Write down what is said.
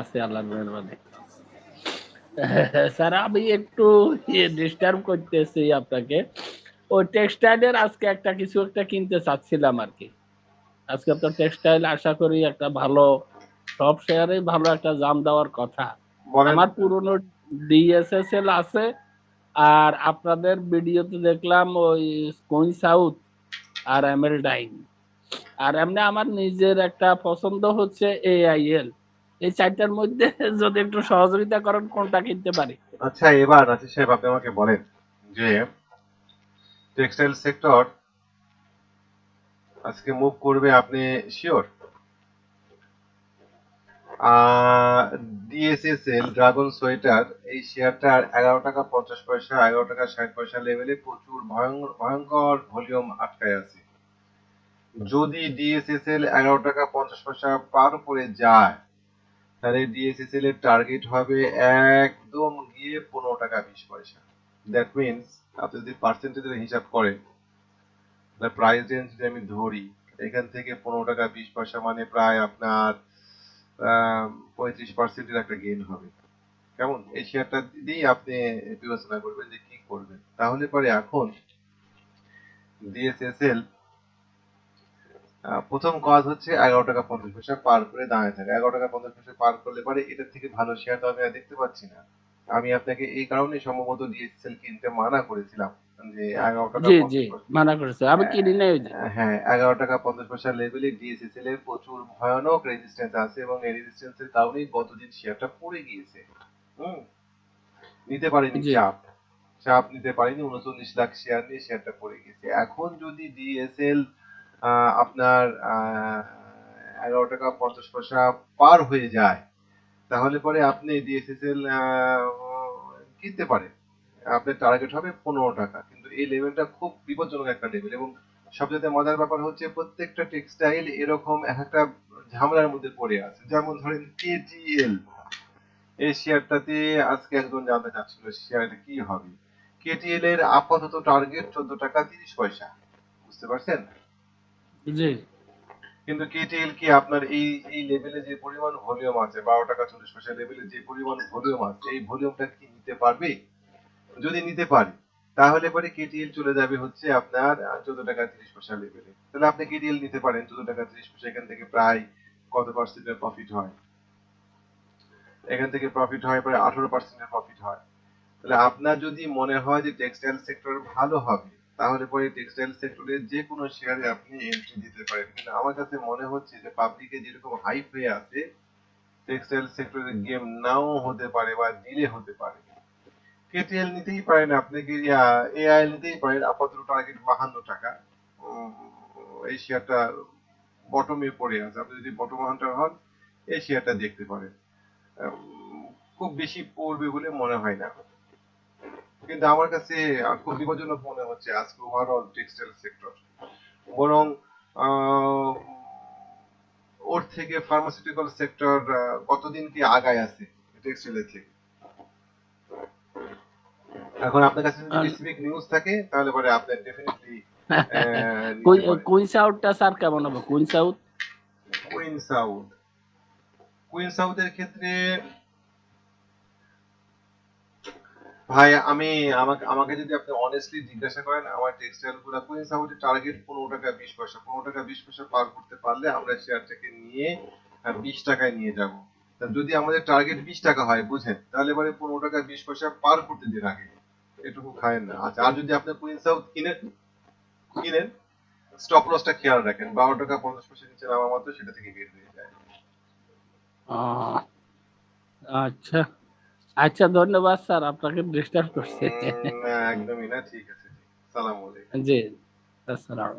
আছে আল্লাহর মেহরবানি। স্যার আমি একটু ডিস্টার্ব করতেছি আপনাকে। ওই টেক্সটাইলের আজকে একটা কিছু একটা কিনতে চাচ্ছিলাম আর কি আজকে তো টেক্সটাইল আশা করি একটা ভালো সব শেয়ারে ভালো একটা জাম দেওয়ার কথা। আমার পুরনো ডিএসএসএল আছে আর আপনাদের ভিডিওতে দেখলাম ওই কোইন সাউথ আর এমএল ডাইন আর এমনি আমার নিজের একটা পছন্দ হচ্ছে এআইএল এই চারটার মধ্যে যদি একটু সহযোগিতা করেন কোনটা কিনতে পারি? আচ্ছা এবার রাজেশ সাহেব, আপনি আমাকে বলেন যে টেক্সটাইল সেক্টর আজকে মুভ করবে আপনি শিওর ডিএসএসএল ড্রাগন সোয়েটার এই শেয়ারটার এগারো টাকা পঞ্চাশ পয়সা, এগারো টাকা ষাট পয়সা লেভেলে প্রচুর ভয়ঙ্কর ভয়ঙ্কর ভলিউম আটকায় আছে। যদি ডিএসএসএল এগারো টাকা পঞ্চাশ পয়সা পার করে যায় তাহলে ডিএসএসএল এর টার্গেট হবে একদম গিয়ে পনেরো টাকা বিশ পয়সা। দ্যাট মিনস আপনি যদি পার্সেন্টেজের হিসাব করেন, তাহলে প্রাইস রেঞ্জ যদি আমি ধরি, এখান থেকে পনেরো টাকা বিশ পয়সা মানে প্রায় আপনার পঁয়ত্রিশ পার্সেন্টের একটা গেইন হবে। কেমন? এই শেয়ারটা দিয়েই আপনি বিবেচনা করবেন যে কি করবেন। তাহলে পরে এখন ডিএসএসএল প্রথম কাজ হচ্ছে এগারো টাকা পঞ্চাশ পয়সা পার করে দাঁড়িয়ে থাকে। এগারো টাকা পঞ্চাশ পয়সা পার করলে পরে এটার থেকে ভালো শেয়ার তো আমি আর দেখতে পাচ্ছি না। আমি আপনাকে এই কারণে সম্ভবত ডিএসএল কিনতে মানা করেছিলাম যে এগারো টাকা জি জি মানা করেছে। আমি কিনি নাই। হ্যাঁ এগারো টাকা পঞ্চাশ পয়সা লেভেলে ডিএসএসএল এর প্রচুর ভয়ানক রেজিস্ট্যান্স আছে এবং এই রেজিস্ট্যান্সের কারণেই গতদিন শেয়ারটা পড়ে গিয়েছে। হুম নিতে পারেনি চাপ। চাপ নিতে পারেনি উনচল্লিশ লাখ শেয়ার নিয়ে শেয়ারটা পড়ে গেছে এখন যদি ডিএসএল আপনার এগারো টাকা পঞ্চাশ পয়সা পার হয়ে যায়, তাহলে পরে আপনি ডিএসএসএল কিনতে পারেন। আপনার টার্গেট হবে পনেরো টাকা, কিন্তু এই লেভেলটা খুব বিপজ্জনক একটা লেভেল এবং সবচেয়ে মজার ব্যাপার হচ্ছে প্রত্যেকটা টেক্সটাইল এরকম এক একটা ঝামেলার মধ্যে পড়ে আছে। যেমন ধরেন কেটিএল এই শেয়ারটাতে আজকে একজন জানতে চাচ্ছিল শেয়ারটা কি হবে। কেটিএল এর আপাতত টার্গেট চোদ্দ টাকা তিরিশ পয়সা, বুঝতে পারছেন? কিন্তু কেটিএল কি আপনার এই এই লেভেলে যে পরিমাণ ভলিউম আছে, বারো টাকা চল্লিশ পয়সা লেভেলে যে পরিমাণ ভলিউম আছে, এই ভলিউমটা কি নিতে পারবে? যদি নিতে পারে, তাহলে পরে কেটিএল চলে যাবে হচ্ছে আপনার চোদ্দ টাকা তিরিশ পয়সা লেভেলে তাহলে আপনি কেটিএল নিতে পারেন, চোদ্দ টাকা তিরিশ পয়সা, এখান থেকে প্রায় কত পার্সেন্টের প্রফিট হয়? এখান থেকে প্রফিট হয় প্রায় আঠারো পার্সেন্টের প্রফিট হয়। তাহলে আপনার যদি মনে হয় যে টেক্সটাইল সেক্টর ভালো হবে তাহলে পরে টেক্সটাইল সেক্টরে যে কোনো শেয়ারে আপনি এন্ট্রি দিতে পারেন। কিন্তু আমার কাছে মনে হচ্ছে যে পাবলিকে যেরকম হাইপ হয়ে আছে টেক্সটাইল সেক্টরের গেম নাও হতে পারে বা ডিলে হতে পারে। কেটিএল নিতেই পারেন আপনি, কি এআই নিতেই পারেন, আপাতত টার্গেট বাহান্ন টাকা। এই শেয়ারটা বটমে পড়ে আছে। আপনি যদি বটম হান্টার হন, এই শেয়ারটা দেখতে পারেন। খুব বেশি পড়বে বলে মনে হয় না। কিন্তু আমার কাছে খুব বিপজ্জনক মনে হচ্ছে আজকে ওভারঅল টেক্সটাইল সেক্টর বরং ওর থেকে ফার্মাসিউটিক্যাল সেক্টর কতদিন কি আগায় আছে টেক্সটাইলের থেকে? এখন আপনার কাছে যদি স্পেসিফিক নিউজ থাকে তাহলে পরে আপনি ডেফিনেটলি কুইন সাউথটা স্যার কেমন হবে? Queen south queen south queen সাউথের ক্ষেত্রে ভাই, আমি আমাকে আমাকে যদি আপনি অনেস্টলি জিজ্ঞাসা করেন, আমার টেক্সটাইলগুলা কুইন সাউথের টার্গেট পনেরো টাকা, বিশ পয়সা? পনেরো টাকা, বিশ পয়সা পার করতে পারলে আমরা শেয়ারটাকে নিয়ে বিশ টাকায় নিয়ে যাব। যদি আমাদের টার্গেট বিশ টাকা হয়, বুঝেন? তাহলে পরে পনেরো টাকা, বিশ পয়সা পার করতে দিন আগে। এটুকু খায়েন না। আচ্ছা আর যদি আপনি কুইন সাউথ কিনেন কিনেন স্টপ লসটা খেয়াল রাখেন। বারো টাকা, পঞ্চাশ পয়সা নিচে নামা মাত্র সেটা থেকে বের হয়ে যায়। আচ্ছা। আচ্ছা ধন্যবাদ স্যার আপনাকে ডিস্টার্ব করছে। একদমই না ঠিক আছে। সালাম আলাইকুম। জি আসসালাম